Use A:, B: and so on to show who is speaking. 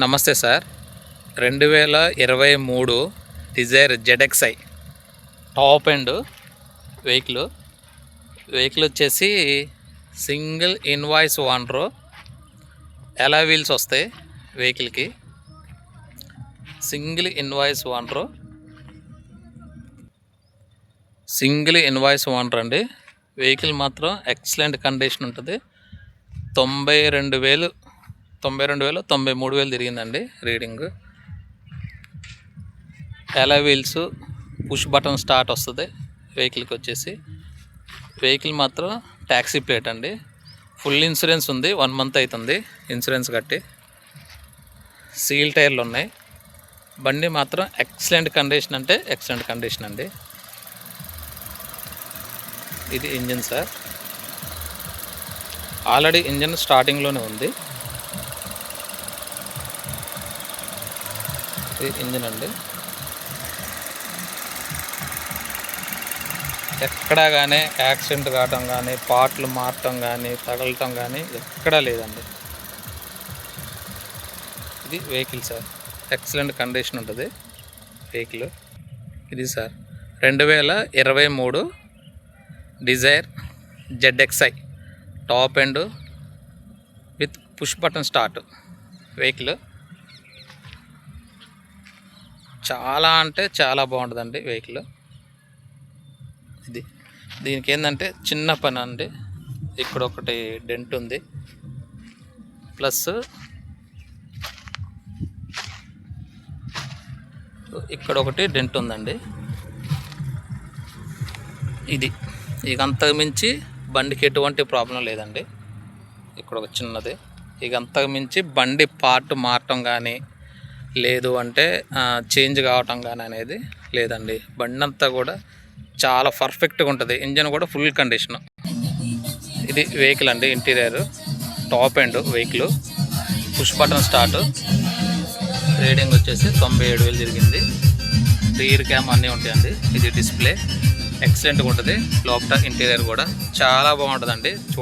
A: నమస్తే సార్. రెండు వేల ఇరవై మూడు Dzire ZXI top end vehicle. Vehicle వచ్చేసి సింగిల్ ఇన్వాయిస్ వాండ్రో ఎలా వీల్స్ వస్తాయి వెహికల్కి? సింగిల్ ఇన్వాయిస్ వాండ్రో సింగిల్ ఇన్వాయిస్ వాండ్రో అండి. వెహికల్ మాత్రం ఎక్సలెంట్ కండిషన్ ఉంటుంది. తొంభై రెండు వేలు తొంభై రెండు వేలు తొంభై మూడు వేలు తిరిగిందండి రీడింగ్. ఎలా వీల్స్ పుష్ బటన్ స్టార్ట్ వస్తుంది వెహికల్కి వచ్చేసి. వెహికల్ మాత్రం ట్యాక్సీ ప్లేట్ అండి. ఫుల్ ఇన్సూరెన్స్ ఉంది వన్ మంత్ అవుతుంది ఇన్సూరెన్స్ కట్టి. సీల్ టైర్లు ఉన్నాయి. బండి మాత్రం ఎక్సలెంట్ కండిషన్ అంటే ఎక్సలెంట్ కండిషన్ అండి. ఇది ఇంజిన్ సార్. ఆల్రెడీ ఇంజిన్ స్టార్టింగ్లోనే ఉంది. ఇంజిన్ అండి ఎక్కడా కానీ యాక్సిడెంట్ కావటం కానీ పార్ట్లు మారటం కానీ తగలటం కానీ ఎక్కడా లేదండి. ఇది వెహికల్ సార్. ఎక్సలెంట్ కండిషన్ ఉంటుంది వెహికల్. ఇది సార్ రెండు వేల ఇరవై మూడు Dzire ZXI. Top end with push button start vehicle. చాలా అంటే చాలా బాగుంటుందండి వెహికల్. ఇది దీనికి ఏంటంటే చిన్న పని అండి. ఇక్కడ ఒకటి డెంట్ ఉంది. ప్లస్ ఇక్కడ ఒకటి డెంట్ ఉందండి. ఇది ఇక అంతకు మించి బండికి ఎటువంటి ప్రాబ్లం లేదండి. ఇక్కడ ఒక చిన్నది. ఇక అంతకు మించి బండి పార్ట్ మారటం కానీ లేదు అంటే చేంజ్ కావటం కానీ అనేది లేదండి. బండి అంతా కూడా చాలా పర్ఫెక్ట్గా ఉంటుంది. ఇంజన్ కూడా ఫుల్ కండిషన్ ఇది వెహికల్ అండి interior top end vehicle push button start reading వచ్చేసి తొంభై ఏడు వేలు జరిగింది. రీర్ క్యామ్ అన్నీ ఉంటాయండి. ఇది డిస్ప్లే ఎక్సలెంట్గా ఉంటుంది. లోపల ఇంటీరియర్ కూడా చాలా బాగుంటుందండి.